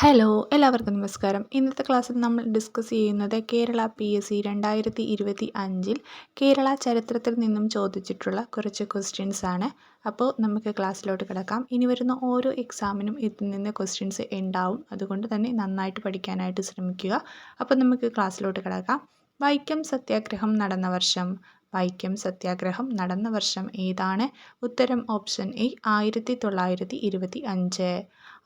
Hello എല്ലാവർക്കും നമസ്കാരം. ഇന്നത്തെ ക്ലാസ്സിൽ നമ്മൾ ഡിസ്കസ് ചെയ്യുന്നത് കേരള പി എസ് സി രണ്ടായിരത്തി ഇരുപത്തി അഞ്ചിൽ കേരള ചരിത്രത്തിൽ നിന്നും ചോദിച്ചിട്ടുള്ള കുറച്ച് ക്വസ്റ്റ്യൻസ് ആണ്. അപ്പോൾ നമുക്ക് ക്ലാസ്സിലോട്ട് കിടക്കാം. ഇനി വരുന്ന ഓരോ എക്സാമിനും ഇതിൽ നിന്ന് ക്വസ്റ്റ്യൻസ് ഉണ്ടാവും. അതുകൊണ്ട് തന്നെ നന്നായിട്ട് പഠിക്കാനായിട്ട് ശ്രമിക്കുക. അപ്പോൾ നമുക്ക് ക്ലാസ്സിലോട്ട് കിടക്കാം. വൈക്കം സത്യാഗ്രഹം നടന്ന വർഷം. വൈക്കം സത്യാഗ്രഹം നടന്ന വർഷം ഏതാണ്? ഉത്തരം ഓപ്ഷൻ എ ആയിരത്തി തൊള്ളായിരത്തി ഇരുപത്തി അഞ്ച്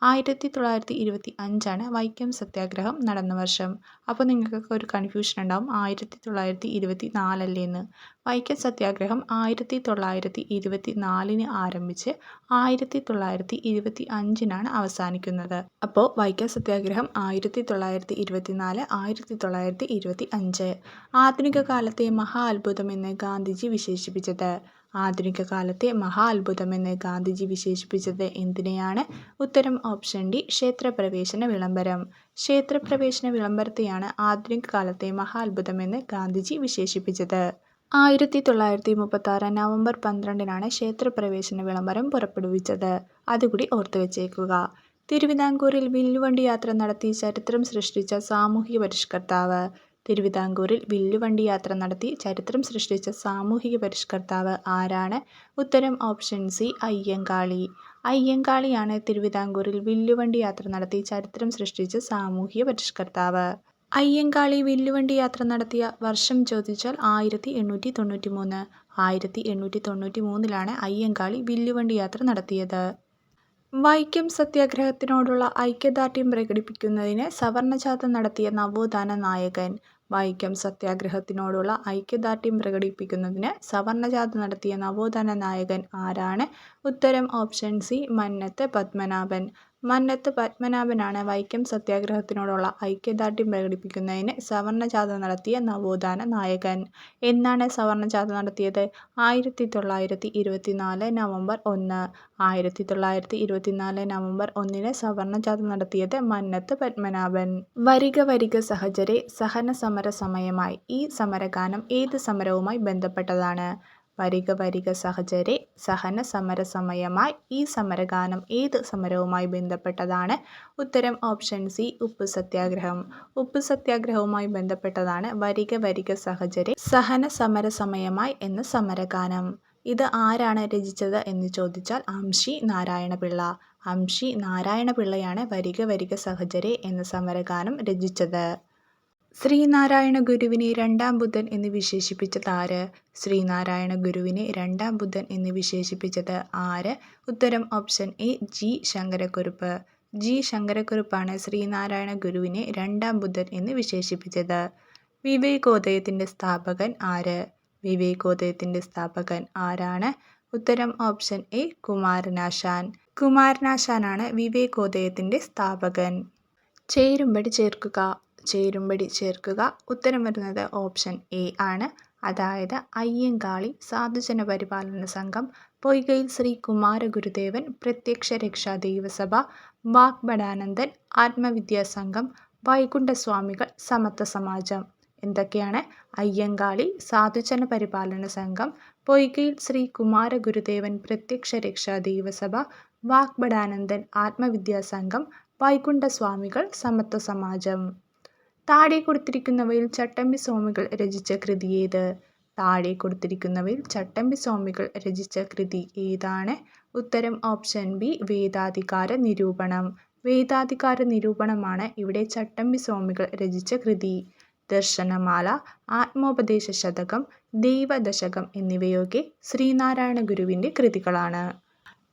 ആയിരത്തി തൊള്ളായിരത്തി ഇരുപത്തി അഞ്ചാണ് വൈക്കം സത്യാഗ്രഹം നടന്ന വർഷം. അപ്പോൾ നിങ്ങൾക്കൊക്കെ ഒരു കൺഫ്യൂഷൻ ഉണ്ടാവും. ആയിരത്തി തൊള്ളായിരത്തി ഇരുപത്തി നാലല്ലേ എന്ന് വൈക്കം സത്യാഗ്രഹം ആയിരത്തി തൊള്ളായിരത്തി ഇരുപത്തി നാലിന് ആരംഭിച്ച് ആയിരത്തി തൊള്ളായിരത്തി ഇരുപത്തി അഞ്ചിനാണ് അവസാനിക്കുന്നത്. അപ്പോൾ വൈക്കം സത്യാഗ്രഹം ആയിരത്തി തൊള്ളായിരത്തി ഇരുപത്തി നാല് ആയിരത്തി തൊള്ളായിരത്തി ഇരുപത്തി അഞ്ച് ആധുനിക കാലത്തെ മഹാ അത്ഭുതം എന്ന് ഗാന്ധിജി വിശേഷിപ്പിച്ചത് ആധുനിക കാലത്തെ മഹാ അത്ഭുതമെന്ന് ഗാന്ധിജി വിശേഷിപ്പിച്ചത് എന്തിനെയാണ്? ഉത്തരം ഓപ്ഷൻ ഡി ക്ഷേത്രപ്രവേശന വിളംബരം. ക്ഷേത്രപ്രവേശന വിളംബരത്തെയാണ് ആധുനിക കാലത്തെ മഹാ അത്ഭുതമെന്ന് ഗാന്ധിജി വിശേഷിപ്പിച്ചത്. ആയിരത്തി തൊള്ളായിരത്തി മുപ്പത്തി ആറ് നവംബർ പന്ത്രണ്ടിനാണ് ക്ഷേത്രപ്രവേശന വിളംബരം പുറപ്പെടുവിച്ചത്. അതുകൂടി ഓർത്തു വച്ചേക്കുക. തിരുവിതാംകൂറിൽ വില്ലുവണ്ടി യാത്ര നടത്തി ചരിത്രം സൃഷ്ടിച്ച സാമൂഹിക പരിഷ്കർത്താവ് തിരുവിതാംകൂറിൽ വില്ലുവണ്ടി യാത്ര നടത്തി ചരിത്രം സൃഷ്ടിച്ച സാമൂഹിക പരിഷ്കർത്താവ് ആരാണ്? ഉത്തരം ഓപ്ഷൻ സി അയ്യങ്കാളി. അയ്യങ്കാളിയാണ് തിരുവിതാംകൂറിൽ വില്ലുവണ്ടി യാത്ര നടത്തി ചരിത്രം സൃഷ്ടിച്ച സാമൂഹിക പരിഷ്കർത്താവ്. അയ്യങ്കാളി വില്ലുവണ്ടി യാത്ര നടത്തിയ വർഷം ചോദിച്ചാൽ ആയിരത്തി എണ്ണൂറ്റി തൊണ്ണൂറ്റി മൂന്ന് ആയിരത്തി എണ്ണൂറ്റി തൊണ്ണൂറ്റി മൂന്നിലാണ് അയ്യങ്കാളി വില്ലുവണ്ടി യാത്ര നടത്തിയത്. വൈക്കം സത്യാഗ്രഹത്തിനോടുള്ള ഐക്യദാർഢ്യം പ്രകടിപ്പിക്കുന്നതിന് സവർണജാഥ നടത്തിയ നവോത്ഥാന നായകൻ വൈക്കം സത്യാഗ്രഹത്തിനോടുള്ള ഐക്യദാർഢ്യം പ്രകടിപ്പിക്കുന്നതിന് സവർണജാഥ നടത്തിയ നവോത്ഥാന നായകൻ ആരാണ്? ഉത്തരം ഓപ്ഷൻ സി മന്നത്ത് പത്മനാഭൻ. മന്നത്ത് പത്മനാഭനാണ് വൈക്കം സത്യാഗ്രഹത്തിനോടുള്ള ഐക്യദാർഢ്യം പ്രകടിപ്പിക്കുന്നതിന് സവർണജാഥ നടത്തിയ നവോത്ഥാന നായകൻ. എന്നാണ് സവർണജാഥ നടത്തിയത്? ആയിരത്തി തൊള്ളായിരത്തി ഇരുപത്തിനാല് നവംബർ ഒന്ന്. ആയിരത്തി തൊള്ളായിരത്തി ഇരുപത്തിനാല് നവംബർ ഒന്നിന് സവർണജാഥ നടത്തിയത് മന്നത്ത് പത്മനാഭൻ. വരിക വരിക സഹചരെ സഹന സമര സമയമായി ഈ സമരഗാനം ഏത് സമരവുമായി ബന്ധപ്പെട്ടതാണ്? വരിക വരിക സഹചരെ സഹന സമരസമയമായി ഈ സമരഗാനം ഏത് സമരവുമായി ബന്ധപ്പെട്ടതാണ്? ഉത്തരം ഓപ്ഷൻ സി ഉപ്പ് സത്യാഗ്രഹം. ഉപ്പ് സത്യാഗ്രഹവുമായി ബന്ധപ്പെട്ടതാണ് വരിക വരിക സഹചരെ സഹന സമരസമയമായി എന്ന സമരഗാനം. ഇത് ആരാണ് രചിച്ചത് എന്ന് ചോദിച്ചാൽ അംഷി നാരായണപിള്ള. അംഷി നാരായണപിള്ളയാണ് വരിക വരിക സഹചരെ എന്ന സമരഗാനം രചിച്ചത്. ശ്രീനാരായണ ഗുരുവിനെ രണ്ടാം ബുദ്ധൻ എന്ന് വിശേഷിപ്പിച്ചത് ആര്? ശ്രീനാരായണ ഗുരുവിനെ രണ്ടാം ബുദ്ധൻ എന്ന് വിശേഷിപ്പിച്ചത് ആര്? ഉത്തരം option A G Sankara Kurup. G ശങ്കരക്കുറുപ്പാണ് Sree Narayana ഗുരുവിനെ രണ്ടാം ബുദ്ധൻ എന്ന് വിശേഷിപ്പിച്ചത്. വിവേകോദയത്തിന്റെ സ്ഥാപകൻ ആര്? വിവേകോദയത്തിന്റെ സ്ഥാപകൻ ആരാണ്? ഉത്തരം ഓപ്ഷൻ എ കുമാരനാശാൻ. കുമാരനാശാനാണ് വിവേകോദയത്തിന്റെ സ്ഥാപകൻ. ചേരുമ്പടി ചേർക്കുക. ചേരുംപടി ചേർക്കുക. ഉത്തരം വരുന്നത് ഓപ്ഷൻ എ ആണ്. അതായത് അയ്യങ്കാളി സാധുജന പരിപാലന സംഘം പൊയ്കയിൽ ശ്രീ കുമാരഗുരുദേവൻ പ്രത്യക്ഷ രക്ഷാ ദൈവസഭ വാഗ്ബടാനന്ദൻ ആത്മവിദ്യാസംഘം വൈകുണ്ഠസ്വാമികൾ സമത്വ സമാജം. എന്തൊക്കെയാണ്? അയ്യങ്കാളി സാധുജന പരിപാലന സംഘം പൊയ്കയിൽ ശ്രീ കുമാരഗുരുദേവൻ പ്രത്യക്ഷ രക്ഷാ ദൈവസഭ വാഗ്ബടാനന്ദൻ ആത്മവിദ്യാസംഘം വൈകുണ്ഠസ്വാമികൾ സമത്വ സമാജം. താഴെ കൊടുത്തിരിക്കുന്നവയിൽ ചട്ടമ്പി സ്വാമികൾ രചിച്ച കൃതി ഏത്? താഴെ കൊടുത്തിരിക്കുന്നവയിൽ ചട്ടമ്പി സ്വാമികൾ രചിച്ച കൃതി ഏതാണ്? ഉത്തരം ഓപ്ഷൻ ബി വേദാധികാര നിരൂപണം. വേദാധികാര നിരൂപണമാണ് ഇവിടെ ചട്ടമ്പി സ്വാമികൾ രചിച്ച കൃതി. ദർശനമാല ആത്മോപദേശ ശതകം ദൈവദശകം എന്നിവയൊക്കെ ശ്രീനാരായണ ഗുരുവിന്റെ കൃതികളാണ്.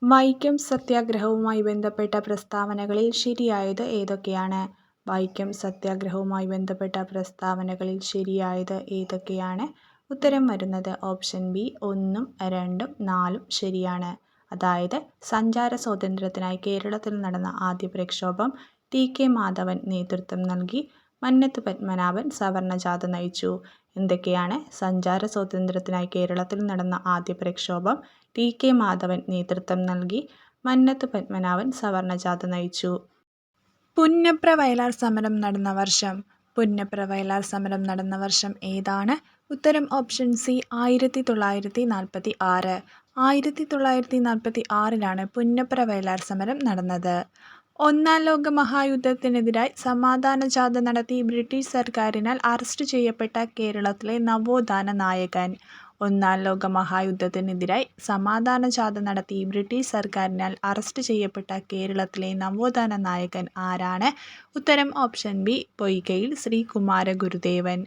വൈക്കം സത്യാഗ്രഹവുമായി ബന്ധപ്പെട്ട പ്രസ്താവനകളിൽ ശരിയായത് ഏതൊക്കെയാണ്? വൈക്കം സത്യാഗ്രഹവുമായി ബന്ധപ്പെട്ട പ്രസ്താവനകളിൽ ശരിയായത് ഏതൊക്കെയാണ്? ഉത്തരം വരുന്നത് ഓപ്ഷൻ ബി ഒന്നും രണ്ടും നാലും ശരിയാണ്. അതായത് സഞ്ചാര സ്വാതന്ത്ര്യത്തിനായി കേരളത്തിൽ നടന്ന ആദ്യ പ്രക്ഷോഭം ടി കെ മാധവൻ നേതൃത്വം നൽകി. മന്നത്ത് പത്മനാഭൻ സവർണജാഥ നയിച്ചു. എന്തൊക്കെയാണ്? സഞ്ചാര സ്വാതന്ത്ര്യത്തിനായി കേരളത്തിൽ നടന്ന ആദ്യ പ്രക്ഷോഭം ടി കെ മാധവൻ നേതൃത്വം നൽകി. മന്നത്ത് പത്മനാഭൻ സവർണജാഥ നയിച്ചു. പുന്നപ്ര വയലാർ സമരം നടന്ന വർഷം. പുന്നപ്ര വയലാർ സമരം നടന്ന വർഷം ഏതാണ്? ഉത്തരം ഓപ്ഷൻ സി ആയിരത്തി തൊള്ളായിരത്തി നാൽപ്പത്തി ആറ് ആയിരത്തി തൊള്ളായിരത്തി നാൽപ്പത്തി ആറിലാണ് പുന്നപ്ര വയലാർ സമരം നടന്നത്. ഒന്നാം ലോക മഹായുദ്ധത്തിനെതിരായി സമാധാന ജാഥ നടത്തി ബ്രിട്ടീഷ് സർക്കാരിനാൽ അറസ്റ്റ് ചെയ്യപ്പെട്ട കേരളത്തിലെ നവോത്ഥാന നായകൻ. ഒന്നാം ലോക മഹായുദ്ധത്തിനെതിരായി സമാധാന ജാഥ നടത്തി ബ്രിട്ടീഷ് സർക്കാരിനാൽ അറസ്റ്റ് ചെയ്യപ്പെട്ട കേരളത്തിലെ നവോത്ഥാന നായകൻ ആരാണ്? ഉത്തരം ഓപ്ഷൻ ബി. പൊയ്കയിൽ ശ്രീ കുമാരഗുരുദേവൻ.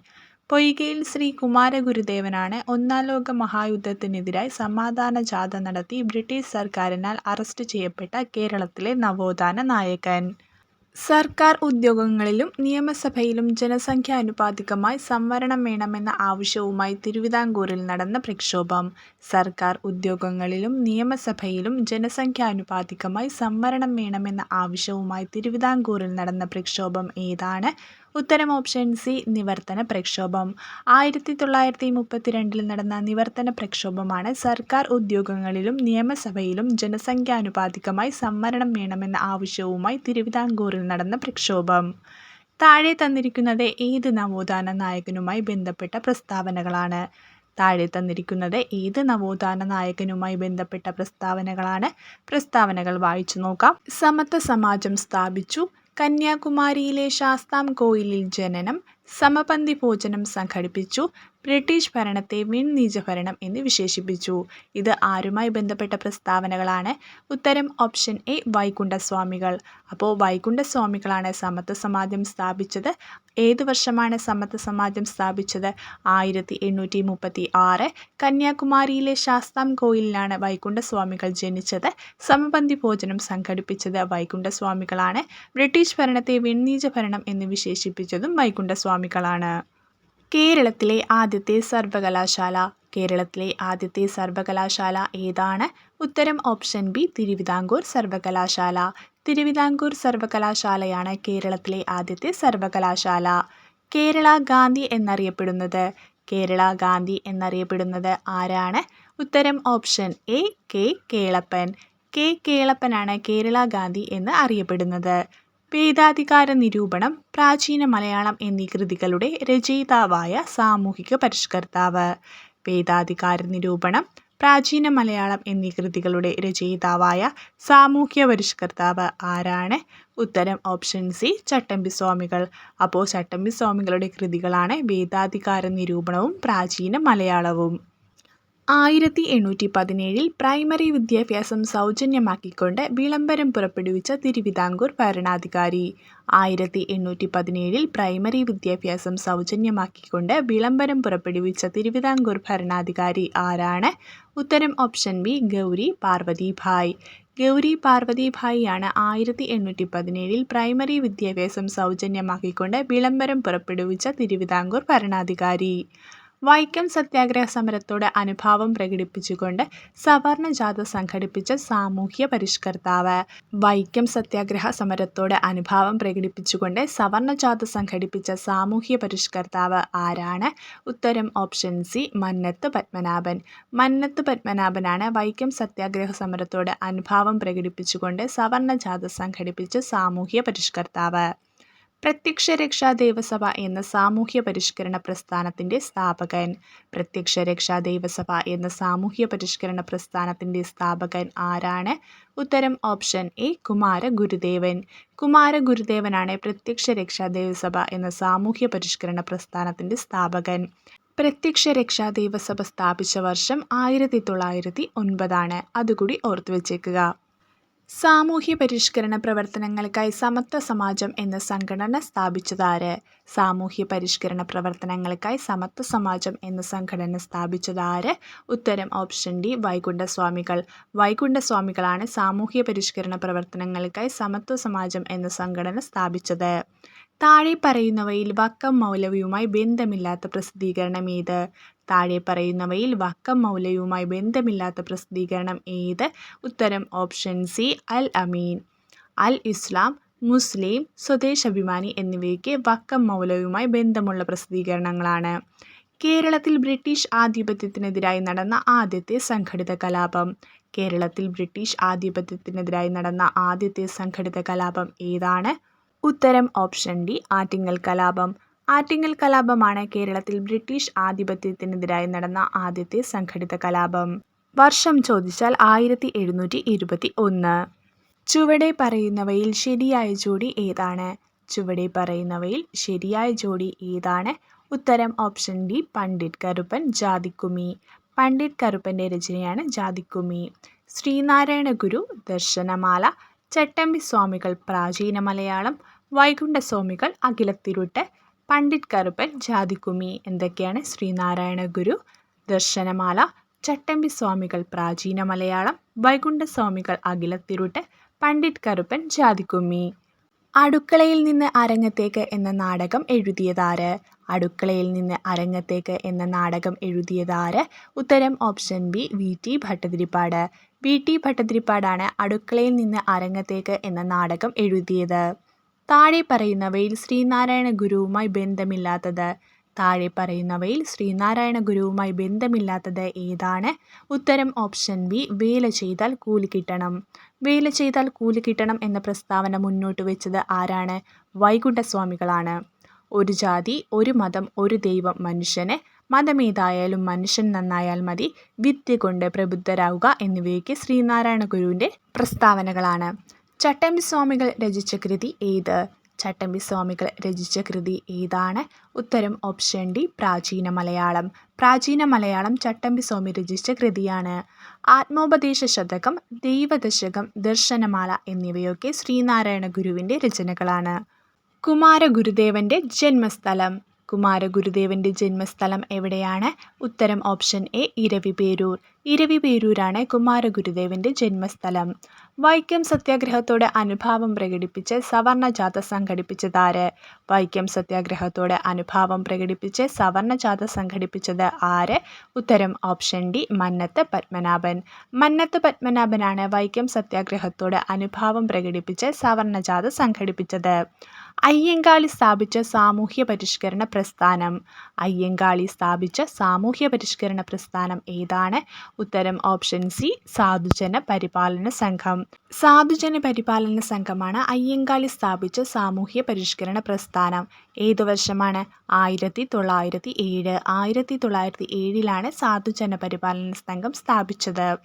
പൊയ്കയിൽ ശ്രീ കുമാരഗുരുദേവനാണ് ഒന്നാം ലോക മഹായുദ്ധത്തിനെതിരായി സമാധാന ജാഥ നടത്തി ബ്രിട്ടീഷ് സർക്കാരിനാൽ അറസ്റ്റ് ചെയ്യപ്പെട്ട കേരളത്തിലെ നവോത്ഥാന നായകൻ. സർക്കാർ ഉദ്യോഗങ്ങളിലും നിയമസഭയിലും ജനസംഖ്യാനുപാതികമായി സംവരണം വേണമെന്ന ആവശ്യവുമായി തിരുവിതാംകൂറിൽ നടന്ന പ്രക്ഷോഭം. സർക്കാർ ഉദ്യോഗങ്ങളിലും നിയമസഭയിലും ജനസംഖ്യാനുപാതികമായി സംവരണം വേണമെന്ന ആവശ്യവുമായി തിരുവിതാംകൂറിൽ നടന്ന പ്രക്ഷോഭം ഏതാണ്? ഉത്തരം ഓപ്ഷൻ സി. നിവർത്തന പ്രക്ഷോഭം. ആയിരത്തി തൊള്ളായിരത്തി മുപ്പത്തിരണ്ടിൽ നടന്ന നിവർത്തന പ്രക്ഷോഭമാണ് സർക്കാർ ഉദ്യോഗങ്ങളിലും നിയമസഭയിലും ജനസംഖ്യാനുപാതികമായി സംവരണം വേണമെന്ന ആവശ്യവുമായി തിരുവിതാംകൂറിൽ നടന്ന പ്രക്ഷോഭം. താഴെ തന്നിരിക്കുന്നത് ഏത് നവോത്ഥാന നായകനുമായി ബന്ധപ്പെട്ട പ്രസ്താവനകളാണ്? താഴെ തന്നിരിക്കുന്നത് ഏത് നവോത്ഥാന നായകനുമായി ബന്ധപ്പെട്ട പ്രസ്താവനകളാണ്? പ്രസ്താവനകൾ വായിച്ചു നോക്കാം. സമത്വ സമാജം സ്ഥാപിച്ചു. കന്യാകുമാരിയിലെ ശാസ്താംകോയിലിൽ ജനനം. സമപന്തി ഭോജനം സംഘടിപ്പിച്ചു. ബ്രിട്ടീഷ് ഭരണത്തെ വിൺനീചഭരണം എന്ന് വിശേഷിപ്പിച്ചു. ഇത് ആരുമായി ബന്ധപ്പെട്ട പ്രസ്താവനകളാണ്? ഉത്തരം ഓപ്ഷൻ എ. വൈകുണ്ഠസ്വാമികൾ. അപ്പോൾ വൈകുണ്ഠസ്വാമികളാണ് സമത്വ സമാജം സ്ഥാപിച്ചത്. ഏത് വർഷമാണ് സമത്വ സമാജം സ്ഥാപിച്ചത്? ആയിരത്തി എണ്ണൂറ്റി മുപ്പത്തി ആറ്. കന്യാകുമാരിയിലെ ശാസ്താം കോയിലിലാണ് വൈകുണ്ഠസ്വാമികൾ ജനിച്ചത്. സമപന്തി ഭോജനം സംഘടിപ്പിച്ചത് വൈകുണ്ഠസ്വാമികളാണ്. ബ്രിട്ടീഷ് ഭരണത്തെ വിൺനീചഭരണം എന്ന് വിശേഷിപ്പിച്ചതും വൈകുണ്ഠസ്വാമികളാണ്. കേരളത്തിലെ ആദ്യത്തെ സർവകലാശാല. കേരളത്തിലെ ആദ്യത്തെ സർവകലാശാല ഏതാണ്? ഉത്തരം ഓപ്ഷൻ ബി. തിരുവിതാംകൂർ സർവകലാശാല. തിരുവിതാംകൂർ സർവകലാശാലയാണ് കേരളത്തിലെ ആദ്യത്തെ സർവകലാശാല. കേരള ഗാന്ധി എന്നറിയപ്പെടുന്നത്? കേരള ഗാന്ധി എന്നറിയപ്പെടുന്നത് ആരാണ്? ഉത്തരം option A. K. Kelappan. K. കേളപ്പനാണ് കേരള ഗാന്ധി എന്ന് അറിയപ്പെടുന്നത്. വേദാധികാര നിരൂപണം, പ്രാചീന മലയാളം എന്നീ കൃതികളുടെ രചയിതാവായ സാമൂഹിക പരിഷ്കർത്താവ്. വേദാധികാര നിരൂപണം, പ്രാചീന മലയാളം എന്നീ കൃതികളുടെ രചയിതാവായ സാമൂഹ്യ പരിഷ്കർത്താവ് ആരാണ്? ഉത്തരം ഓപ്ഷൻ സി. ചട്ടമ്പി സ്വാമികൾ അപ്പോൾ ചട്ടമ്പി സ്വാമികളുടെ കൃതികളാണ് വേദാധികാര നിരൂപണവും പ്രാചീന മലയാളവും. ആയിരത്തി എണ്ണൂറ്റി പതിനേഴിൽ പ്രൈമറി വിദ്യാഭ്യാസം സൗജന്യമാക്കിക്കൊണ്ട് വിളംബരം പുറപ്പെടുവിച്ച തിരുവിതാംകൂർ ഭരണാധികാരി. ആയിരത്തി എണ്ണൂറ്റി പതിനേഴിൽ പ്രൈമറി വിദ്യാഭ്യാസം സൗജന്യമാക്കിക്കൊണ്ട് വിളംബരം പുറപ്പെടുവിച്ച തിരുവിതാംകൂർ ഭരണാധികാരി ആരാണ്? ഉത്തരം ഓപ്ഷൻ ബി. ഗൗരി പാർവതിഭായ്. ഗൗരി പാർവതിഭായിയാണ് ആയിരത്തി എണ്ണൂറ്റി പതിനേഴിൽ പ്രൈമറി വിദ്യാഭ്യാസം സൗജന്യമാക്കിക്കൊണ്ട് വിളംബരം പുറപ്പെടുവിച്ച തിരുവിതാംകൂർ ഭരണാധികാരി. വൈക്കം സത്യാഗ്രഹ സമരത്തോടെ അനുഭാവം പ്രകടിപ്പിച്ചുകൊണ്ട് സവർണ ജാഥ സംഘടിപ്പിച്ച സാമൂഹ്യ പരിഷ്കർത്താവ്. വൈക്കം സത്യാഗ്രഹ സമരത്തോടെ അനുഭാവം പ്രകടിപ്പിച്ചുകൊണ്ട് സവർണ ജാഥ സംഘടിപ്പിച്ച സാമൂഹ്യ പരിഷ്കർത്താവ് ആരാണ്? ഉത്തരം ഓപ്ഷൻ സി. മന്നത്ത് പത്മനാഭൻ. മന്നത്ത് പത്മനാഭനാണ് വൈക്കം സത്യാഗ്രഹ സമരത്തോടെ അനുഭാവം പ്രകടിപ്പിച്ചുകൊണ്ട് സവർണ ജാഥ സംഘടിപ്പിച്ച സാമൂഹ്യ പരിഷ്കർത്താവ്. പ്രത്യക്ഷരക്ഷാ ദേവസഭ എന്ന സാമൂഹ്യ പരിഷ്കരണ പ്രസ്ഥാനത്തിന്റെ സ്ഥാപകൻ. പ്രത്യക്ഷരക്ഷാ ദേവസഭ എന്ന സാമൂഹ്യ പരിഷ്കരണ പ്രസ്ഥാനത്തിന്റെ സ്ഥാപകൻ ആരാണ്? ഉത്തരം ഓപ്ഷൻ എ. കുമാരഗുരുദേവൻ. കുമാരഗുരുദേവനാണ് പ്രത്യക്ഷരക്ഷാ ദേവസഭ എന്ന സാമൂഹ്യ പരിഷ്കരണ പ്രസ്ഥാനത്തിന്റെ സ്ഥാപകൻ. പ്രത്യക്ഷരക്ഷാ ദേവസഭ സ്ഥാപിച്ച വർഷം ആയിരത്തി തൊള്ളായിരത്തി ഒൻപതാണ്. അതുകൂടി ഓർത്തു വച്ചേക്കുക. സാമൂഹ്യ പരിഷ്കരണ പ്രവർത്തനങ്ങൾക്കായി സമത്വ സമാജം എന്ന സംഘടന സ്ഥാപിച്ചതാര്? സാമൂഹ്യ പരിഷ്കരണ പ്രവർത്തനങ്ങൾക്കായി സമത്വ സമാജം എന്ന സംഘടന സ്ഥാപിച്ചതാര്? ഉത്തരം ഓപ്ഷൻ ഡി. വൈകുണ്ഠസ്വാമികൾ. വൈകുണ്ഠസ്വാമികളാണ് സാമൂഹ്യ പരിഷ്കരണ പ്രവർത്തനങ്ങൾക്കായി സമത്വ സമാജം എന്ന സംഘടന സ്ഥാപിച്ചത്. താഴെ പറയുന്നവയിൽ വക്കം മൗലവിയുമായി ബന്ധമില്ലാത്ത പ്രസിദ്ധീകരണം ഏത്? താഴെ പറയുന്നവയിൽ വക്കം മൗലവിയുമായി ബന്ധമില്ലാത്ത പ്രസിദ്ധീകരണം ഏത്? ഉത്തരം ഓപ്ഷൻ സി. അൽ അമീൻ. അൽ ഇസ്ലാം, മുസ്ലിം, സ്വദേശാഭിമാനി എന്നിവയ്ക്ക് വക്കം മൗലവിയുമായി ബന്ധമുള്ള പ്രസിദ്ധീകരണങ്ങളാണ്. കേരളത്തിൽ ബ്രിട്ടീഷ് ആധിപത്യത്തിനെതിരായി നടന്ന ആദ്യത്തെ സംഘടിത കലാപം. കേരളത്തിൽ ബ്രിട്ടീഷ് ആധിപത്യത്തിനെതിരായി നടന്ന ആദ്യത്തെ സംഘടിത കലാപം ഏതാണ്? ഉത്തരം ഓപ്ഷൻ ഡി. ആറ്റിങ്ങൽ കലാപം. ആറ്റിങ്ങൽ കലാപമാണ് കേരളത്തിൽ ബ്രിട്ടീഷ് ആധിപത്യത്തിനെതിരായി നടന്ന ആദ്യത്തെ സംഘടിത കലാപം. വർഷം ചോദിച്ചാൽ ആയിരത്തി എഴുന്നൂറ്റി ഇരുപത്തി ഒന്ന്. ചുവടെ പറയുന്നവയിൽ ശരിയായ ജോഡി ഏതാണ് ചുവടെ പറയുന്നവയിൽ ശരിയായ ജോഡി ഏതാണ് ഉത്തരം ഓപ്ഷൻ ഡി പണ്ഡിറ്റ് കരുപ്പൻ ജാതിക്കുമി പണ്ഡിറ്റ് കരുപ്പന്റെ രചനയാണ് ജാതിക്കുമി ശ്രീനാരായണ ഗുരു ദർശനമാല ചട്ടമ്പി സ്വാമികൾ പ്രാചീന മലയാളം വൈകുണ്ഠസ്വാമികൾ അഖിലത്തിരുട്ട് പണ്ഡിറ്റ് കറുപ്പൻ ജാതിക്കുമി എന്തൊക്കെയാണ്? ശ്രീനാരായണ ഗുരു ദർശനമാല ചട്ടമ്പി സ്വാമികൾ പ്രാചീന മലയാളം വൈകുണ്ഠസ്വാമികൾ അഖിലത്തിരുട്ട് പണ്ഡിറ്റ് കറുപ്പൻ ജാതിക്കുമ്മി അടുക്കളയിൽ നിന്ന് അരങ്ങത്തേക്ക് എന്ന നാടകം എഴുതിയതാര്? അടുക്കളയിൽ നിന്ന് അരങ്ങത്തേക്ക് എന്ന നാടകം എഴുതിയതാര്? ഉത്തരം option B V. T. Bhattathiripad. V. T. ഭട്ടതിരിപ്പാടാണ് അടുക്കളയിൽ നിന്ന് അരങ്ങത്തേക്ക് എന്ന നാടകം എഴുതിയത്. താഴെ പറയുന്നവയിൽ ശ്രീനാരായണ ഗുരുവുമായി ബന്ധമില്ലാത്തത്. താഴെ പറയുന്നവയിൽ ശ്രീനാരായണ ഗുരുവുമായി ബന്ധമില്ലാത്തത് ഏതാണ്? ഉത്തരം ഓപ്ഷൻ ബി വേല ചെയ്താൽ കൂലി കിട്ടണം. വേല ചെയ്താൽ കൂലി കിട്ടണം എന്ന പ്രസ്താവന മുന്നോട്ട് വെച്ചത് ആരാണ്? വൈകുണ്ഠസ്വാമികളാണ്. ഒരു ജാതി ഒരു മതം ഒരു ദൈവം മനുഷ്യന് മതമേതായാലും മനുഷ്യൻ നന്നായാൽ മതി. വിദ്യ കൊണ്ട് പ്രബുദ്ധരാകുക എന്നിവയൊക്കെ ശ്രീനാരായണ ഗുരുവിന്റെ പ്രസ്താവനകളാണ്. ചട്ടമ്പി സ്വാമികൾ രചിച്ച കൃതി ഏത്? ചട്ടമ്പി സ്വാമികൾ രചിച്ച കൃതി ഏതാണ്? ഉത്തരം ഓപ്ഷൻ ഡി പ്രാചീന മലയാളം. പ്രാചീന മലയാളം ചട്ടമ്പി സ്വാമി രചിച്ച കൃതിയാണ്. ആത്മോപദേശ ശതകം ദൈവദശകം ദർശനമാല എന്നിവയൊക്കെ ശ്രീനാരായണ ഗുരുവിന്റെ രചനകളാണ്. കുമാരഗുരുദേവന്റെ ജന്മസ്ഥലം. കുമാരഗുരുദേവന്റെ ജന്മസ്ഥലം എവിടെയാണ്? ഉത്തരം ഓപ്ഷൻ എ ഇരവിപേരൂർ. ഇരവിപേരൂരാണ് കുമാരഗുരുദേവന്റെ ജന്മസ്ഥലം. വൈക്കം സത്യാഗ്രഹത്തോട് അനുഭാവം പ്രകടിപ്പിച്ച് സവർണജാഥ സംഘടിപ്പിച്ചതാര് വൈക്കം സത്യാഗ്രഹത്തോട് അനുഭാവം പ്രകടിപ്പിച്ച് സവർണജാഥ സംഘടിപ്പിച്ചത് ആര്? ഉത്തരം ഓപ്ഷൻ ഡി മന്നത്ത് പത്മനാഭൻ. മന്നത്ത് പത്മനാഭനാണ് വൈക്കം സത്യാഗ്രഹത്തോട് അനുഭാവം പ്രകടിപ്പിച്ച് സവർണജാഥ സംഘടിപ്പിച്ചത്. അയ്യങ്കാളി സ്ഥാപിച്ച സാമൂഹ്യ പരിഷ്കരണ പ്രസ്ഥാനം. അയ്യങ്കാളി സ്ഥാപിച്ച സാമൂഹ്യ പരിഷ്കരണ പ്രസ്ഥാനം ഏതാണ്? ഉത്തരം ഓപ്ഷൻ സി സാധുജന പരിപാലന സംഘം. സാധുജന പരിപാലന സംഘമാണ് അയ്യങ്കാളി സ്ഥാപിച്ച സാമൂഹ്യ പരിഷ്കരണ പ്രസ്ഥാനം. ഏത് വർഷമാണ്? ആയിരത്തി തൊള്ളായിരത്തി ഏഴ്. ആയിരത്തി തൊള്ളായിരത്തി ഏഴിലാണ് സാധുജന പരിപാലന സംഘം സ്ഥാപിച്ചത്.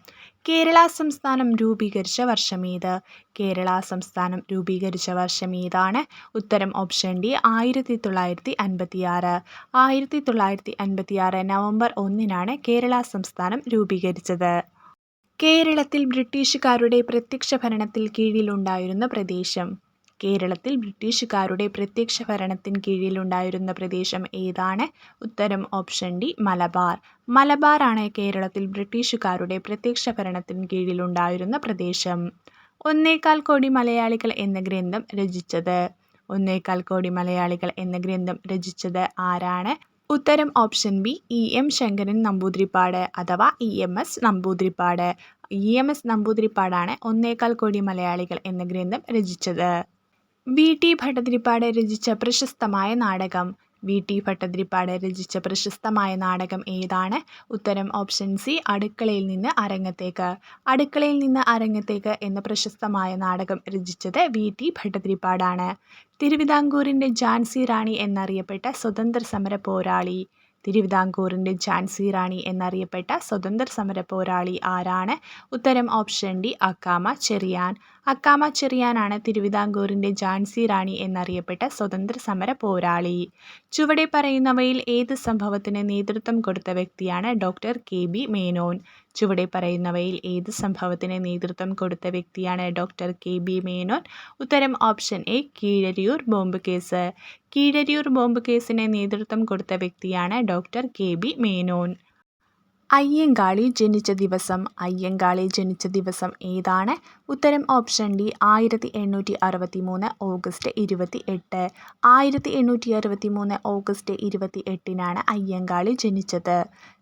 കേരള സംസ്ഥാനം രൂപീകരിച്ച വർഷമേത് കേരള സംസ്ഥാനം രൂപീകരിച്ച വർഷമേതാണ് ഉത്തരം ഓപ്ഷൻ ഡി ആയിരത്തി തൊള്ളായിരത്തി അൻപത്തി ആറ് ആയിരത്തി തൊള്ളായിരത്തി അൻപത്തി ആറ് നവംബർ ഒന്നിനാണ് കേരള സംസ്ഥാനം രൂപീകരിച്ചത്. കേരളത്തിൽ ബ്രിട്ടീഷുകാരുടെ പ്രത്യക്ഷ ഭരണത്തിൽ കീഴിലുണ്ടായിരുന്ന പ്രദേശം. കേരളത്തിൽ ബ്രിട്ടീഷുകാരുടെ പ്രത്യക്ഷ ഭരണത്തിന് കീഴിലുണ്ടായിരുന്ന പ്രദേശം ഏതാണ്? ഉത്തരം ഓപ്ഷൻ ഡി മലബാർ. മലബാറാണ് കേരളത്തിൽ ബ്രിട്ടീഷുകാരുടെ പ്രത്യക്ഷ ഭരണത്തിന് കീഴിലുണ്ടായിരുന്ന പ്രദേശം. ഒന്നേകാൽ കോടി മലയാളികൾ എന്ന ഗ്രന്ഥം രചിച്ചത്. ഒന്നേകാൽ കോടി മലയാളികൾ എന്ന ഗ്രന്ഥം രചിച്ചത് ആരാണ്? ഉത്തരം option B E M Sankaran Namboodiripad അഥവാ E M S Namboodiripad. E M S നമ്പൂതിരിപ്പാടാണ് ഒന്നേകാൽ കോടി മലയാളികൾ എന്ന ഗ്രന്ഥം രചിച്ചത്. വി ടി ഭട്ടതിരിപ്പാട് രചിച്ച പ്രശസ്തമായ നാടകം. വി ടി ഭട്ടതിരിപ്പാട് രചിച്ച പ്രശസ്തമായ നാടകം ഏതാണ്? ഉത്തരം ഓപ്ഷൻ സി അടുക്കളയിൽ നിന്ന് അരങ്ങത്തേക്ക്. അടുക്കളയിൽ നിന്ന് അരങ്ങത്തേക്ക് എന്ന പ്രശസ്തമായ നാടകം രചിച്ചത് വി ടി ഭട്ടതിരിപ്പാടാണ്. തിരുവിതാംകൂറിന്റെ ഝാൻസി റാണി എന്നറിയപ്പെട്ട സ്വതന്ത്ര സമര പോരാളി. തിരുവിതാംകൂറിന്റെ ഝാൻസി റാണി എന്നറിയപ്പെട്ട സ്വതന്ത്ര സമര പോരാളി ആരാണ്? ഉത്തരം ഓപ്ഷൻ ഡി അക്കാമ ചെറിയാൻ. അക്കാമ ചെറിയാനാണ് തിരുവിതാംകൂറിന്റെ ഝാൻസി റാണി എന്നറിയപ്പെട്ട സ്വതന്ത്ര സമര പോരാളി. ചുവടെ പറയുന്നവയിൽ ഏത് സംഭവത്തിന് നേതൃത്വം കൊടുത്ത വ്യക്തിയാണ് ഡോക്ടർ കെ. ബി. മേനോൻ? ചുവടെ പറയുന്നവയിൽ ഏത് സംഭവത്തിന് നേതൃത്വം കൊടുത്ത വ്യക്തിയാണ് ഡോക്ടർ കെ. ബി. മേനോൻ? ഉത്തരം option A Keezhariyoor bomb case Keezhariyoor bomb കേസിന് നേതൃത്വം കൊടുത്ത വ്യക്തിയാണ് doctor K. B. Menon. Ayyankali ജനിച്ച ദിവസം അയ്യങ്കാളി ജനിച്ച ദിവസം ഏതാണ്? ഉത്തരം ഓപ്ഷൻ ഡി ആയിരത്തി എണ്ണൂറ്റി അറുപത്തി മൂന്ന് ഓഗസ്റ്റ് ഇരുപത്തി എട്ട് ആയിരത്തി എണ്ണൂറ്റി അറുപത്തി മൂന്ന് ഓഗസ്റ്റ് ഇരുപത്തി എട്ടിനാണ് അയ്യങ്കാളി ജനിച്ചത്.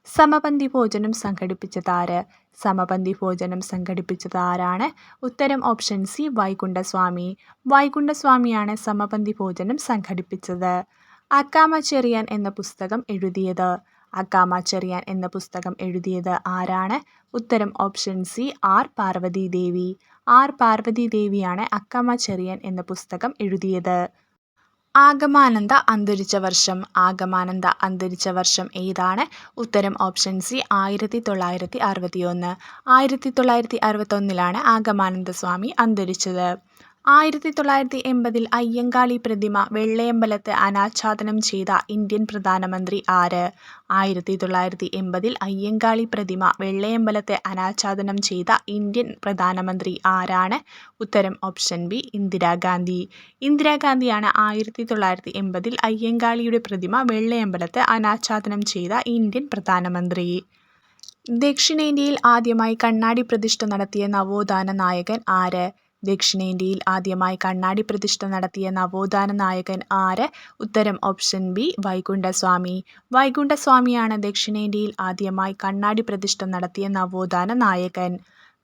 സമപന്തി ഭോജനം സംഘടിപ്പിച്ചതാര് സമപന്തി ഭോജനം സംഘടിപ്പിച്ചതാരാണ് ഉത്തരം ഓപ്ഷൻ സി വൈകുണ്ഠസ്വാമി. വൈകുണ്ഠസ്വാമിയാണ് സമപന്തി ഭോജനം സംഘടിപ്പിച്ചത്. അക്കാമ ചെറിയാൻ എന്ന പുസ്തകം എഴുതിയത്. അക്കാമ ചെറിയാൻ എന്ന പുസ്തകം എഴുതിയത് ആരാണ്? ഉത്തരം option C R Parvathi Devi. R Parvathi ദേവിയാണ് അക്കാമ ചെറിയാൻ എന്ന പുസ്തകം എഴുതിയത്. ആഗമാനന്ദ അന്തരിച്ച വർഷം. ആഗമാനന്ദ അന്തരിച്ച വർഷം ഏതാണ്? ഉത്തരം ഓപ്ഷൻ സി ആയിരത്തി തൊള്ളായിരത്തി അറുപത്തിയൊന്ന് ആയിരത്തി തൊള്ളായിരത്തി അറുപത്തൊന്നിലാണ് ആഗമാനന്ദ സ്വാമി അന്തരിച്ചത്. ആയിരത്തി തൊള്ളായിരത്തി എൺപതിൽ അയ്യങ്കാളി പ്രതിമ വെള്ളയമ്പലത്ത് അനാച്ഛാദനം ചെയ്ത ഇന്ത്യൻ പ്രധാനമന്ത്രി ആര്? ആയിരത്തി തൊള്ളായിരത്തി എൺപതിൽ അയ്യങ്കാളി പ്രതിമ വെള്ളയമ്പലത്ത് അനാച്ഛാദനം ചെയ്ത ഇന്ത്യൻ പ്രധാനമന്ത്രി ആരാണ്? ഉത്തരം ഓപ്ഷൻ ബി ഇന്ദിരാഗാന്ധി ഇന്ദിരാഗാന്ധിയാണ് ആയിരത്തി തൊള്ളായിരത്തി എൺപതിൽ അയ്യങ്കാളിയുടെ പ്രതിമ വെള്ളയമ്പലത്ത് അനാച്ഛാദനം ചെയ്ത ഇന്ത്യൻ പ്രധാനമന്ത്രി. ദക്ഷിണേന്ത്യയിൽ ആദ്യമായി കണ്ണാടി പ്രതിഷ്ഠ നടത്തിയ നവോത്ഥാന നായകൻ ആര്? ദക്ഷിണേന്ത്യയിൽ ആദ്യമായി കണ്ണാടി പ്രതിഷ്ഠ നടത്തിയ നവോത്ഥാന നായകൻ ആര്? ഉത്തരം ഓപ്ഷൻ ബി വൈകുണ്ഠസ്വാമി. വൈകുണ്ഠസ്വാമിയാണ് ദക്ഷിണേന്ത്യയിൽ ആദ്യമായി കണ്ണാടി പ്രതിഷ്ഠ നടത്തിയ നവോത്ഥാന നായകൻ.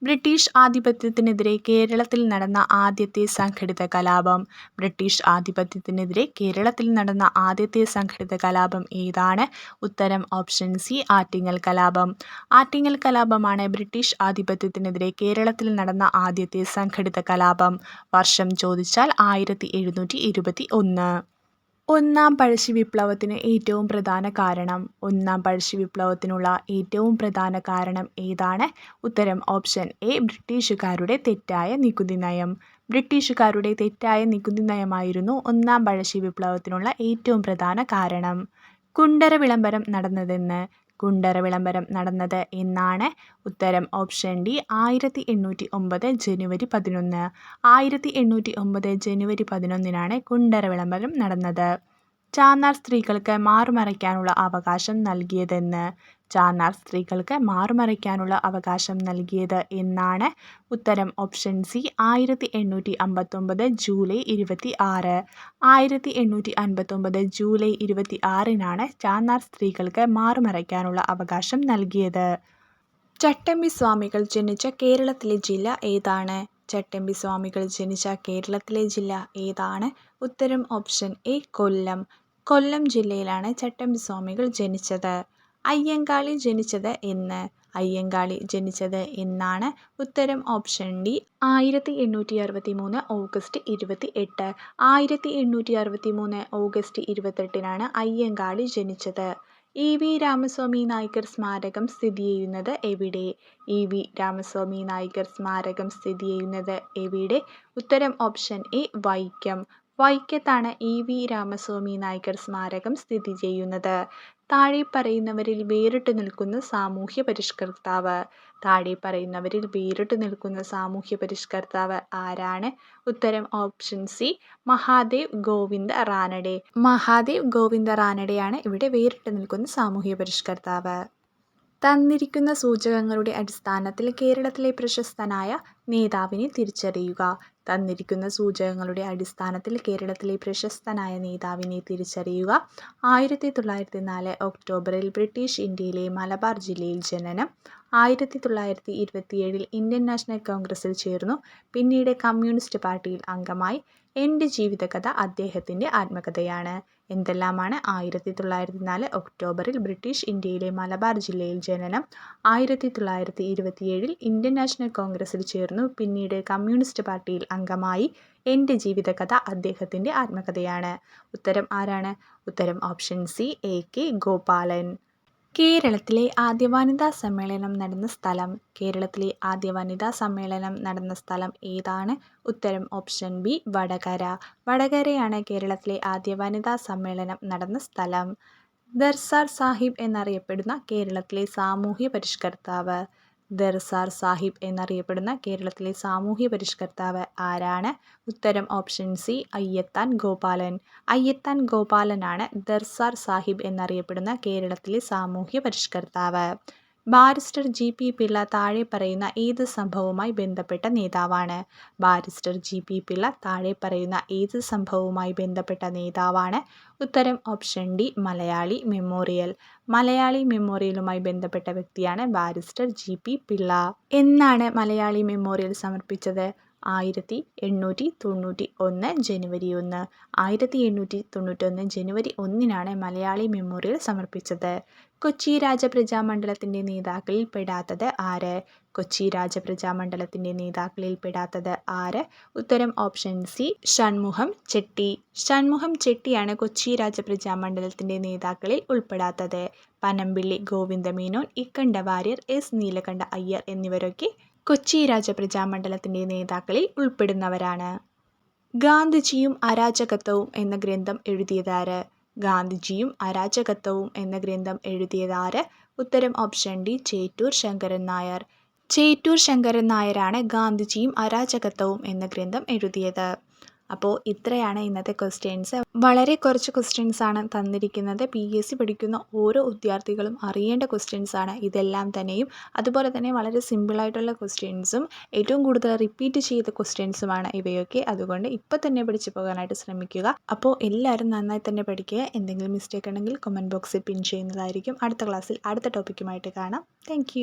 ബ്രിട്ടീഷ് ആധിപത്യത്തിനെതിരെ കേരളത്തിൽ നടന്ന ആദ്യത്തെ സംഘടിത കലാപം. ബ്രിട്ടീഷ് ആധിപത്യത്തിനെതിരെ കേരളത്തിൽ നടന്ന ആദ്യത്തെ സംഘടിത കലാപം ഏതാണ്? ഉത്തരം ഓപ്ഷൻ സി ആറ്റിങ്ങൽ കലാപം. ആറ്റിങ്ങൽ കലാപമാണ് ബ്രിട്ടീഷ് ആധിപത്യത്തിനെതിരെ കേരളത്തിൽ നടന്ന ആദ്യത്തെ സംഘടിത കലാപം. വർഷം ചോദിച്ചാൽ ആയിരത്തി എഴുന്നൂറ്റി ഇരുപത്തി ഒന്ന്. ഒന്നാം പഴശ്ശി വിപ്ലവത്തിന് ഏറ്റവും പ്രധാന കാരണം ഒന്നാം പഴശ്ശി വിപ്ലവത്തിനുള്ള ഏറ്റവും പ്രധാന കാരണം ഏതാണ്? ഉത്തരം ഓപ്ഷൻ എ ബ്രിട്ടീഷുകാരുടെ തെറ്റായ നികുതി നയം. ബ്രിട്ടീഷുകാരുടെ തെറ്റായ നികുതി നയമായിരുന്നു ഒന്നാം പഴശ്ശി വിപ്ലവത്തിനുള്ള ഏറ്റവും പ്രധാന കാരണം. കുണ്ടറ വിളംബരം നടന്നതെന്ന് കുണ്ടറ വിളംബരം നടന്നത് എന്നാണ് ഉത്തരം. ഓപ്ഷൻ ഡി ആയിരത്തി എണ്ണൂറ്റി ഒമ്പത് ജനുവരി പതിനൊന്ന്. ആയിരത്തി എണ്ണൂറ്റി ഒമ്പത് ജനുവരി പതിനൊന്നിനാണ് ഗുണ്ടറ വിളംബരം നടന്നത്. ചാന്നാർ സ്ത്രീകൾക്ക് മാറുമറയ്ക്കാനുള്ള അവകാശം നൽകിയതെന്ന് ചാന്നാർ സ്ത്രീകൾക്ക് മാറുമറയ്ക്കാനുള്ള അവകാശം നൽകിയത് എന്നാണ് ഉത്തരം ഓപ്ഷൻ സി ആയിരത്തി എണ്ണൂറ്റി അമ്പത്തൊമ്പത് ജൂലൈ ഇരുപത്തി ആറ് ആയിരത്തി എണ്ണൂറ്റി അൻപത്തൊമ്പത് ജൂലൈ ഇരുപത്തി ആറിനാണ് ചാന്നാർ സ്ത്രീകൾക്ക് മാറുമറയ്ക്കാനുള്ള അവകാശം നൽകിയത്. ചട്ടമ്പി സ്വാമികൾ ജനിച്ച കേരളത്തിലെ ജില്ല ഏതാണ്? ചട്ടമ്പി സ്വാമികൾ ജനിച്ച കേരളത്തിലെ ജില്ല ഏതാണ്? ഉത്തരം ഓപ്ഷൻ എ കൊല്ലം. കൊല്ലം ജില്ലയിലാണ് ചട്ടമ്പി സ്വാമികൾ ജനിച്ചത്. അയ്യങ്കാളി ജനിച്ചത് എന്ന്. അയ്യങ്കാളി ജനിച്ചത് എന്നാണ് ഉത്തരം ഓപ്ഷൻ ഡി ആയിരത്തി എണ്ണൂറ്റി അറുപത്തി മൂന്ന് ഓഗസ്റ്റ് ഇരുപത്തി എട്ട് ആയിരത്തി എണ്ണൂറ്റി അറുപത്തി മൂന്ന് ഓഗസ്റ്റ് ഇരുപത്തെട്ടിനാണ് അയ്യങ്കാളി ജനിച്ചത്. ഇ വി രാമസ്വാമി നായ്ക്കർ സ്മാരകം സ്ഥിതി ചെയ്യുന്നത് എവിടെ? ഇ വി രാമസ്വാമി നായ്ക്കർ സ്മാരകം സ്ഥിതി ചെയ്യുന്നത് എവിടെ? ഉത്തരം ഓപ്ഷൻ എ വൈക്കം. വൈക്കത്താണ് ഇ വി രാമസ്വാമി നായ്ക്കർ സ്മാരകം സ്ഥിതി ചെയ്യുന്നത്. താഴെ പറയുന്നവരിൽ വേറിട്ട് നിൽക്കുന്ന സാമൂഹ്യ പരിഷ്കർത്താവ്. താഴെ പറയുന്നവരിൽ വേറിട്ട് നിൽക്കുന്ന സാമൂഹ്യ പരിഷ്കർത്താവ് ആരാണ്? ഉത്തരം ഓപ്ഷൻ സി മഹാദേവ് ഗോവിന്ദ റാനഡെ മഹാദേവ് ഗോവിന്ദ റാനഡെയാണ് ഇവിടെ വേറിട്ട് നിൽക്കുന്ന സാമൂഹ്യ പരിഷ്കർത്താവ്. തന്നിരിക്കുന്ന സൂചകങ്ങളുടെ അടിസ്ഥാനത്തിൽ കേരളത്തിലെ പ്രശസ്തനായ നേതാവിനെ തിരിച്ചറിയുക. തന്നിരിക്കുന്ന സൂചകങ്ങളുടെ അടിസ്ഥാനത്തിൽ കേരളത്തിലെ പ്രശസ്തനായ നേതാവിനെ തിരിച്ചറിയുക. ആയിരത്തി തൊള്ളായിരത്തി നാല് ഒക്ടോബറിൽ ബ്രിട്ടീഷ് ഇന്ത്യയിലെ മലബാർ ജില്ലയിൽ ജനനം. ആയിരത്തി തൊള്ളായിരത്തി ഇരുപത്തിയേഴിൽ ഇന്ത്യൻ നാഷണൽ കോൺഗ്രസിൽ ചേർന്നു. പിന്നീട് കമ്മ്യൂണിസ്റ്റ് പാർട്ടിയിൽ അംഗമായി. എന്റെ ജീവിതകഥ അദ്ദേഹത്തിന്റെ ആത്മകഥയാണ്. എന്തെല്ലാമാണ്? ആയിരത്തി തൊള്ളായിരത്തി നാല് ഒക്ടോബറിൽ ബ്രിട്ടീഷ് ഇന്ത്യയിലെ മലബാർ ജില്ലയിൽ ജനനം. ആയിരത്തി തൊള്ളായിരത്തി ഇരുപത്തിയേഴിൽ ഇന്ത്യൻ നാഷണൽ കോൺഗ്രസിൽ ചേർന്നു. പിന്നീട് കമ്മ്യൂണിസ്റ്റ് പാർട്ടിയിൽ അംഗമായി. എന്റെ ജീവിതകഥ അദ്ദേഹത്തിന്റെ ആത്മകഥയാണ്. ഉത്തരം ആരാണ്? ഉത്തരം option C A K Gopalan. കേരളത്തിലെ ആദ്യ വനിതാ സമ്മേളനം നടന്ന സ്ഥലം. കേരളത്തിലെ ആദ്യ വനിതാ സമ്മേളനം നടന്ന സ്ഥലം ഏതാണ്? ഉത്തരം ഓപ്ഷൻ ബി വടകര. വടകരയാണ് കേരളത്തിലെ ആദ്യ വനിതാ സമ്മേളനം നടന്ന സ്ഥലം. ദർസാർ സാഹിബ് എന്നറിയപ്പെടുന്ന കേരളത്തിലെ സാമൂഹ്യ പരിഷ്കർത്താവ്. ദർസാർ സാഹിബ് എന്നറിയപ്പെടുന്ന കേരളത്തിലെ സാമൂഹ്യ പരിഷ്കർത്താവ് ആരാണ്? ഉത്തരം ഓപ്ഷൻ സി അയ്യത്താൻ ഗോപാലൻ. അയ്യത്താൻ ഗോപാലനാണ് ദർസാർ സാഹിബ് എന്നറിയപ്പെടുന്ന കേരളത്തിലെ സാമൂഹ്യ പരിഷ്കർത്താവ്. ബാരിസ്റ്റർ ജി പി പിള്ള താഴെ പറയുന്ന ഏത് സംഭവവുമായി ബന്ധപ്പെട്ട നേതാവാണ്? ബാരിസ്റ്റർ ജി പി പിള്ള താഴെ പറയുന്ന ഏത് സംഭവവുമായി ബന്ധപ്പെട്ട നേതാവാണ്? ഉത്തരം option D Malayali memorial. Malayali മെമ്മോറിയലുമായി ബന്ധപ്പെട്ട വ്യക്തിയാണ് ബാരിസ്റ്റർ ജി പി പിള്ള. എന്നാണ് മലയാളി മെമ്മോറിയൽ സമർപ്പിച്ചത്? ആയിരത്തി എണ്ണൂറ്റി തൊണ്ണൂറ്റി ഒന്ന് ജനുവരി ഒന്ന്. ആയിരത്തി എണ്ണൂറ്റി തൊണ്ണൂറ്റൊന്ന് ജനുവരി ഒന്നിനാണ് മലയാളി മെമ്മോറിയൽ സമർപ്പിച്ചത്. കൊച്ചി രാജപ്രജാമണ്ഡലത്തിന്റെ നേതാക്കളിൽ പെടാത്തത് ആര്? കൊച്ചി രാജപ്രജാമണ്ഡലത്തിന്റെ നേതാക്കളിൽ പെടാത്തത് ആര്? ഉത്തരം ഓപ്ഷൻ സി ഷൺമുഖം ചെട്ടി. ഷൺമുഖം ചെട്ടിയാണ് കൊച്ചി രാജപ്രജാമണ്ഡലത്തിന്റെ നേതാക്കളിൽ ഉൾപ്പെടാത്തത്. പനമ്പിള്ളി ഗോവിന്ദമേനോൻ ഇക്കണ്ട വാര്യർ എസ്. നീലകണ്ഠ അയ്യർ എന്നിവരൊക്കെ കൊച്ചി രാജപ്രജാമണ്ഡലത്തിന്റെ നേതാക്കളിൽ ഉൾപ്പെടുന്നവരാണ്. ഗാന്ധിജിയും അരാജകത്വവും എന്ന ഗ്രന്ഥം എഴുതിയതാര്? ഗാന്ധിജിയും അരാജകത്വവും എന്ന ഗ്രന്ഥം എഴുതിയതാര്? ഉത്തരം ഓപ്ഷൻ ഡി ചേറ്റൂർ ശങ്കരൻ നായർ. ചേറ്റൂർ ശങ്കരൻ നായരാണ് ഗാന്ധിജിയും അരാജകത്വവും എന്ന ഗ്രന്ഥം എഴുതിയത്. അപ്പോൾ ഇത്രയാണ് ഇന്നത്തെ ക്വസ്റ്റ്യൻസ് വളരെ കുറച്ച് ക്വസ്റ്റ്യൻസ് ആണ് തന്നിരിക്കുന്നത്. പി എസ് സി പഠിക്കുന്ന ഓരോ വിദ്യാർത്ഥികളും അറിയേണ്ട ക്വസ്റ്റ്യൻസ് ആണ്. ഇതെല്ലാം തന്നെയും അതുപോലെ തന്നെ വളരെ സിമ്പിളായിട്ടുള്ള ക്വസ്റ്റ്യൻസും ഏറ്റവും കൂടുതൽ റിപ്പീറ്റ് ചെയ്ത ക്വസ്റ്റ്യൻസുമാണ് ഇവയൊക്കെ. അതുകൊണ്ട് ഇപ്പോൾ തന്നെ പഠിച്ചു പോകാനായിട്ട് ശ്രമിക്കുക. അപ്പോൾ എല്ലാവരും നന്നായി തന്നെ പഠിക്കുക. എന്തെങ്കിലും മിസ്റ്റേക്ക് ഉണ്ടെങ്കിൽ കമന്റ് ബോക്സിൽ പിൻ ചെയ്യുന്നതായിരിക്കും. അടുത്ത ക്ലാസ്സിൽ അടുത്ത ടോപ്പിക്കുമായിട്ട് കാണാം. താങ്ക്